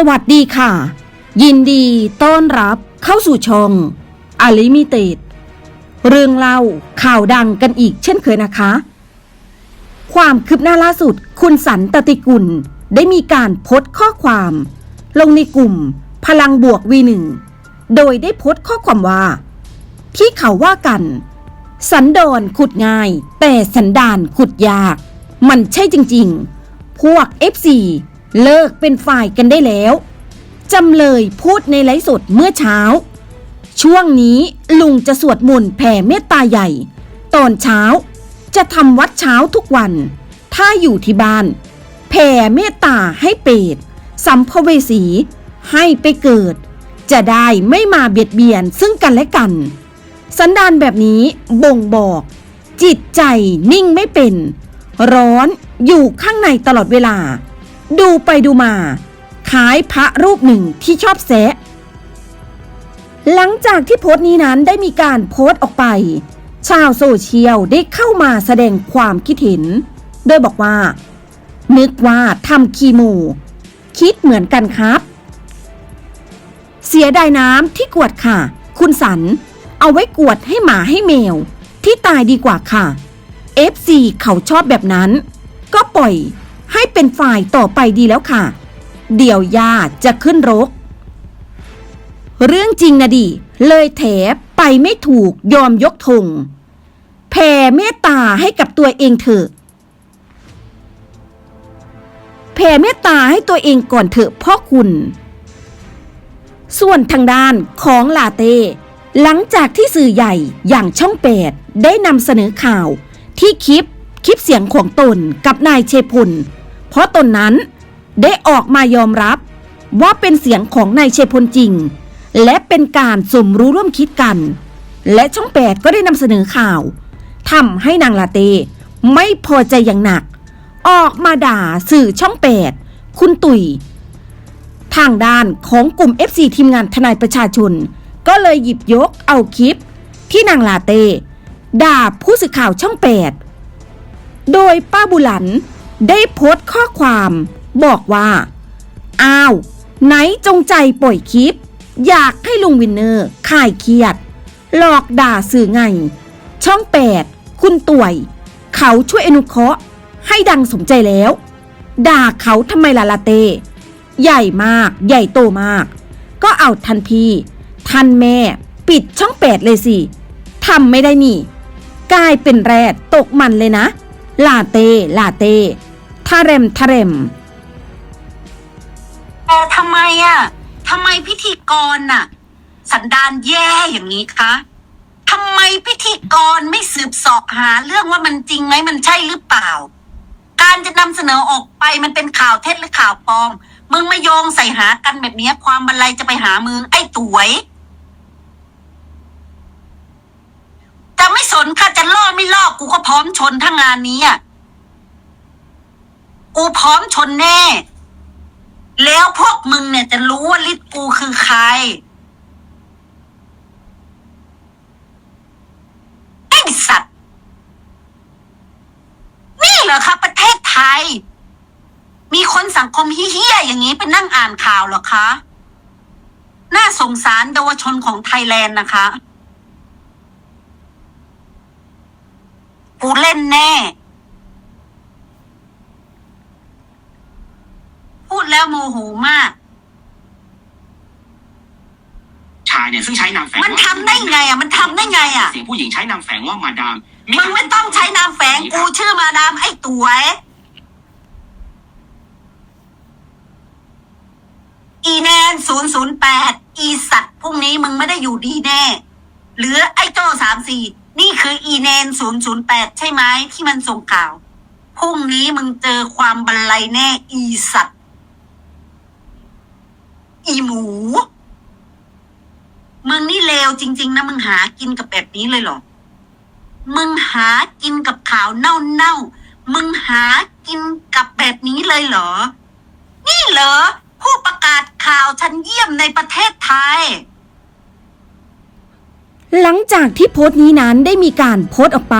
สวัสดีค่ะ ยินดีต้อนรับเข้าสู่ช่องอลิมิเต็ดเรื่องเล่าข่าวดังกันอีกเช่นเคยนะคะ ความคืบหน้าล่าสุด คุณสันตติกุล ได้มีการโพสต์ข้อความ ลงในกลุ่ม พลังบวกวีหนึ่งโดยได้โพสต์ข้อความว่า ที่เขาว่ากัน สันดอนขุดง่าย แต่สันดานขุดยาก มันใช่จริง ๆ พวก FC เลิกเป็นฝ่ายกันได้แล้วจำเลยพูดในไลฟ์สดเมื่อเช้า ช่วงนี้ลุงจะสวดมนต์แผ่เมตตาใหญ่ ตอนเช้าจะทำวัดเช้าทุกวัน ถ้าอยู่ที่บ้าน แผ่เมตตาให้เปรตสัมภเวสี ให้ไปเกิด จะได้ไม่มาเบียดเบียนซึ่งกันและกัน สันดานแบบนี้บ่งบอก จิตใจนิ่งไม่เป็น ร้อนอยู่ข้างในตลอดเวลา ดูไปดูมา ขายพระรูปหนึ่งที่ชอบแซะหลังจากที่โพสต์นี้นั้นได้มีการโพสต์ออกไป ชาวโซเชียลได้เข้ามาแสดงความคิดเห็น โดยบอกว่า นึกว่าทำคีโมคิดเหมือนกันครับ เสียดายน้ำที่กวดค่ะ คุณสัน เอาไว้กวดให้หมาให้แมว ที่ตายดีกว่าค่ะ FC เขาชอบแบบนั้น ก็ปล่อย ให้เป็นฝ่ายต่อไปดีแล้วค่ะ เดี๋ยวย่าจะขึ้นรก เรื่องจริงนะดิ เลยแถไปไม่ถูกยอมยกธงแผ่เมตตาให้กับตัวเองเถอะแผ่เมตตาให้ตัวเองก่อนเถอะพ่อคุณ ส่วนทางด้านของลาเต้หลังจากที่สื่อใหญ่อย่างช่องแปดได้นำเสนอข่าวที่คลิปคลิปเสียงของตนกับนายเชพล เพราะตนนั้นได้ออกมายอมรับว่าเป็นเสียงของนายเชพลจริง และเป็นการสมรู้ร่วมคิดกัน และช่องแปดก็ได้นำเสนอข่าวทำให้นางลาเต้ไม่พอใจอย่างหนัก ออกมาด่าสื่อช่องแปดคุณตุยทางด้านของกลุ่ม FC ทีมงานทนายประชาชน ก็เลยหยิบยกเอาคลิป ที่นางลาเต้ด่าผู้สื่อข่าวช่องแปดโดยป้าบุหลัน ได้โพสต์ข้อความ บอกว่า อ้าว ไหนจงใจปล่อยคลิป อยากให้ลุงวินเนอร์คลายเครียด หลอกด่าสื่อไง ช่องแปดคุณต่วย เขาช่วยอนุเคราะห์ให้ดังสมใจแล้ว ด่าเขาทำไมล่ะลาเต้ ใหญ่มาก ใหญ่โตมาก ก็เอาทันพี่ ทันแม่ ปิดช่องแปดเลยสิทำไม่ได้นี่ กลายเป็นแรดตกมันเลยนะ ลาเต้ ลาเต้ ทาเรมทาเรม แต่ทำไมอะทำไมพิธีกรน่ะ สันดานแย่อย่างนี้คะทำไมพิธีกรไม่สืบสอบหาเรื่องว่ามันจริงไหมมันใช่หรือเปล่า การจะนำเสนอออกไปมันเป็นข่าวเท็จหรือข่าวปลอม มึงมาโยงใส่หากันแบบนี้ความบันไลจะไปหามึงไอ้ตวย จะไม่สนค่ะจะล่อไม่ล่อกูก็พร้อมชนทั้งงานนี้อะ กูพร้อมชนแน่ แล้วพวกมึงเนี่ยจะรู้ว่าลิศกูคือใครไอ้สัตว์ นี่เหรอคะประเทศไทย มีคนสังคมเฮี้ยอย่างนี้ไปนั่งอ่านข่าวเหรอคะ น่าสงสารเยาวชนของไทยแลนด์นะคะ กูเล่นแน่ พูด แล้วโมโหมาก ชายเนี่ยซึ่งใช้นามแฝงมันทำได้ไงอะ มันทำได้ไงอะ เสียงผู้หญิงใช้นามแฝงว่ามาดามมึงไม่ต้องใช้นามแฝงกูชื่อมาดามไอ้ตัวอีแนนศูนย์ศูนย์แปดอีสัตว์พรุ่งนี้มึงไม่ได้อยู่ดีแน่ หรือไอ้โจ้สามสี่นี่คืออีแนนศูนย์ศูนย์แปดใช่ไหมที่มันส่งข่าว พรุ่งนี้มึงเจอความบันไลแน่อีสัตว์ อีหมู มึงนี่เลวจริง ๆ นะ มึงหากินกับแบบนี้เลยเหรอ มึงหากินกับข่าวเน่าๆ มึงหากินกับแบบนี้เลยเหรอ นี่เหรอ ผู้ประกาศข่าวชั้นเยี่ยมในประเทศไทย หลังจากที่โพสต์นี้นั้นได้มีการโพสต์ออกไป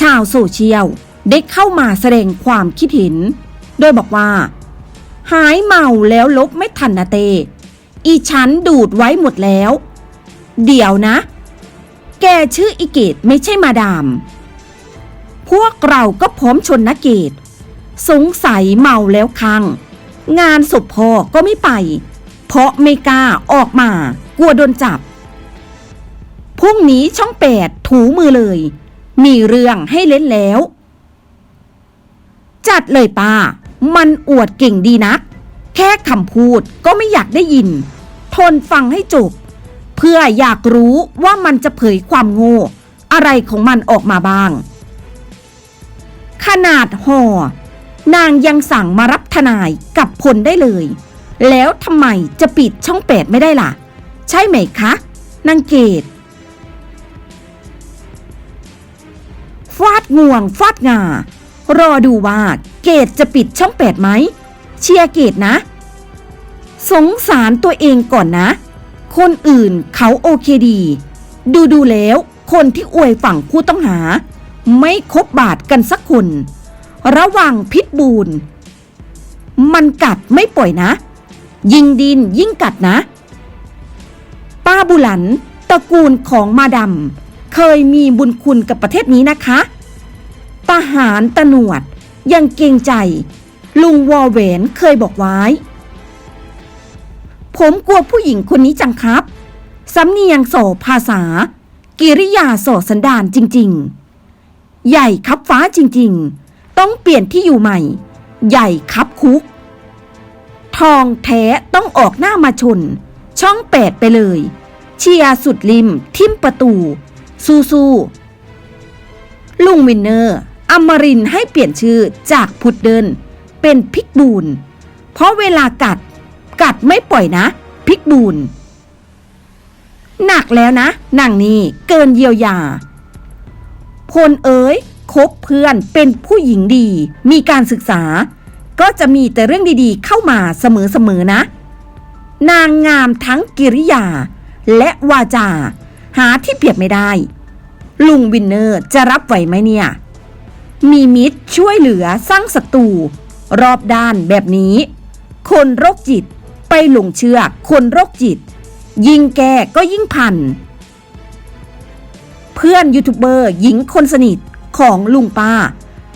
ชาวโซเชียลได้เข้ามาแสดงความคิดเห็น โดยบอกว่า หายเมาแล้วลบไม่ ทันนะเต อีฉันดูดไว้หมดแล้ว เดี๋ยวนะ แกชื่ออีเกตไม่ใช่มาดาม พวกเราก็พร้อมชนนะเกต สงสัยเมาแล้วคัง งานศพพ่อก็ไม่ไป เพราะไม่กล้าออกมากลัวโดนจับพรุ่งนี้ช่องแปดถูมือเลย มีเรื่องให้เล่นแล้ว จัดเลยป้า มันอวดเก่งดีนัก แค่คำพูดก็ไม่อยากได้ยิน ทนฟังให้จบ เพื่ออยากรู้ว่ามันจะเผยความโง่ อะไรของมันออกมาบ้าง ขนาดห่อนางยังสั่งมารับทนายกับพลได้เลย แล้วทำไมจะปิดช่องแปดไม่ได้ล่ะ ใช่ไหมคะนางเกตฟาดงวงฟาดงา รอดูว่าเกตจะปิดช่องแปดไหม เชียร์เกตนะ สงสารตัวเองก่อนนะ คนอื่นเขาโอเคดี ดูดูแล้วคนที่อวยฝั่งผู้ต้องหา ไม่คบบาทกันสักคน ระว่างพิษบูนมันกัดไม่ปล่อยนะ ยิงดินยิ่งกัดนะ ป้าบุหลันตระกูลของมาดำเคยมีบุญคุณกับประเทศนี้นะคะ ทหารตะหนวดยังเกรงใจ ลุงวอแหวนเคยบอกไว้ ผมกลัวผู้หญิงคนนี้จังครับ สำเนียงโสภาษา กิริยาโสสันดานจริง ๆ ใหญ่ครับฟ้าจริง ๆ ต้องเปลี่ยนที่อยู่ใหม่ ใหญ่ครับคุก ทองแท้ต้องออกหน้ามาชน ช่องแปดไปเลย เชียร์สุดริม ทิมประตู สู้ๆลุงวินเนอร์อมรินให้เปลี่ยนชื่อจากพุดเดิล เป็นพิกบูนเพราะเวลากัด กัดไม่ปล่อยนะ พิกบูนหนักแล้วนะนางนี้เกินเยียวยา พลเอ๋ยคบเพื่อนเป็นผู้หญิงดี มีการศึกษา ก็จะมีแต่เรื่องดีๆ เข้ามาเสมอๆนะ นางงามทั้งกิริยา และวาจา หาที่เปรียบไม่ได้ ลุงวินเนอร์จะรับไหวไหมเนี่ย มีมิตรช่วยเหลือสร้างศัตรู รอบด้านแบบนี้ คนโรคจิตไปหลงเชื่อคนโรคจิต ยิ่งแก่ก็ยิ่งพัน เพื่อนยูทูบเบอร์หญิงคนสนิทของลุงป้า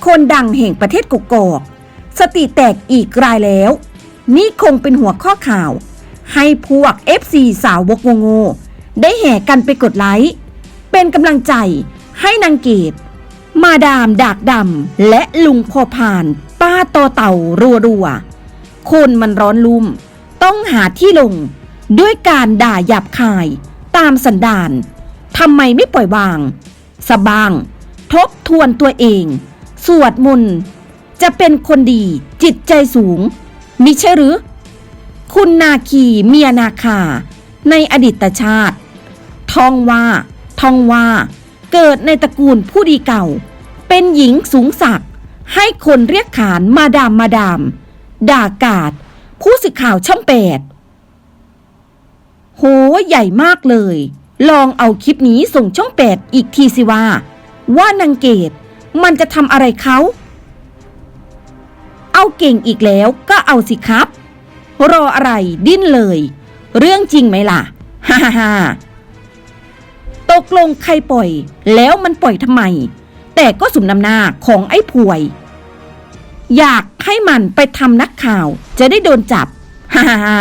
คนดังแห่งประเทศกกอก สติแตกอีกรายแล้ว นี่คงเป็นหัวข้อข่าว ให้พวก FC สาวบกโงๆได้แห่กันไปกดไลค์ เป็นกำลังใจให้นางเกตมาดามดากดำและลุงพอผ่าน ป้าตเต่ารัวๆคนมันร้อนลุ่ม ต้องหาที่ลง ด้วยการด่าหยาบคาย ตามสันดานทำไมไม่ปล่อยวาง สบาง ทบทวนตัวเอง สวดมนต์จะเป็นคนดีจิตใจสูง มิใช่หรือ คุณนาคีเมียนาคา ในอดีตชาติทองว่าทองว่า เกิดในตระกูลผู้ดีเก่า เป็นหญิงสูงศักดิ์ ให้คนเรียกขานมาดามมาดาม ด่ากาด ผู้สื่อข่าวช่องแปดโหใหญ่มากเลย ลองเอาคลิปนี้ส่งช่องแปดอีกทีสิว่า ว่านางเกตมันจะทำอะไรเขา เอาเก่งอีกแล้วก็เอาสิครับ รออะไรดิ้นเลย เรื่องจริงไหมล่ะ ฮ่าฮ่าฮ่าตกลงใครปล่อย แล้วมันปล่อยทำไม แต่ก็สุมนำหน้าของไอ้ผวย อยากให้มันไปทำนักข่าว จะได้โดนจับ ฮ่าฮ่า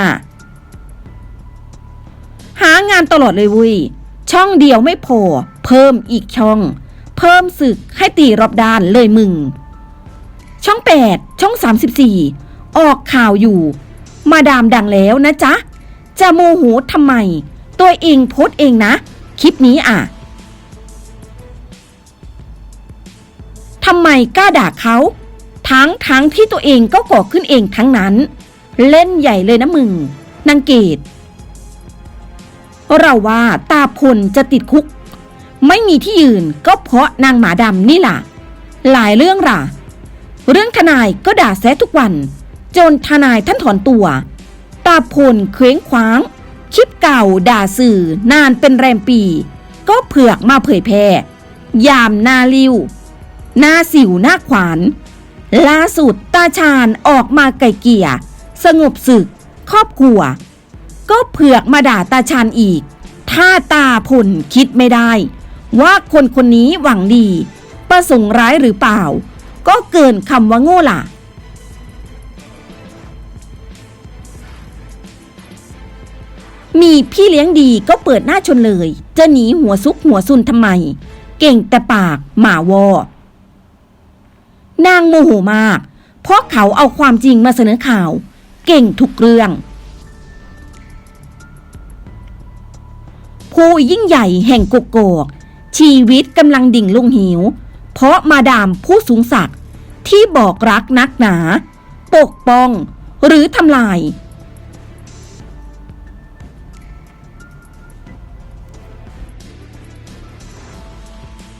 หางานตลอดเลยวุ้ยช่องเดียวไม่พอ เพิ่มอีกช่อง เพิ่มศึกให้ตีรอบด้านเลยมึง ช่อง 8 ช่อง 34 ออกข่าวอยู่ มาดามดังแล้วนะจ๊ะ จะโมโหทำไม ตัวเองโพสเองนะ คลิปนี้อะทำไมกล้าด่าเขา ทั้งทั้งที่ตัวเองก็ก่อขึ้นเองทั้งนั้น เล่นใหญ่เลยนะมึงนางเกตเราว่าตาพลจะติดคุก ไม่มีที่ยืนก็เพราะนางหมาดำนี่ล่ะ หลายเรื่องล่ะ เรื่องทนายก็ด่าแซะทุกวัน จนทนายท่านถอนตัว ตาพลเคว้งคว้าง คลิปเก่าด่าสื่อนานเป็นแรมปี ก็เผือกมาเผยแพร่ยามนาริ้วหน้าสิวหน้าขวาน ล่าสุดตาชาญออกมาไก่เกลี่ย สงบศึก ครอบครัว ก็เผือกมาด่าตาชานอีก ถ้าตาผลคิดไม่ได้ ว่าคนคนนี้หวังดี ประสงค์ร้ายหรือเปล่า ก็เกินคำว่าโง่ล่ะมีพี่เลี้ยงดีก็เปิดหน้าชนเลย จะหนีหัวซุกหัวซุนทำไม เก่งแต่ปากหมาวอ นางโมโหมาก เพราะเขาเอาความจริงมาเสนอข่าว เก่งทุกเรื่อง ผู้ยิ่งใหญ่แห่งกกอกชีวิตกำลังดิ่งลงหิว เพราะมาดามผู้สูงศักดิ์ที่บอกรักนักหนา ปกป้อง หรือทำลาย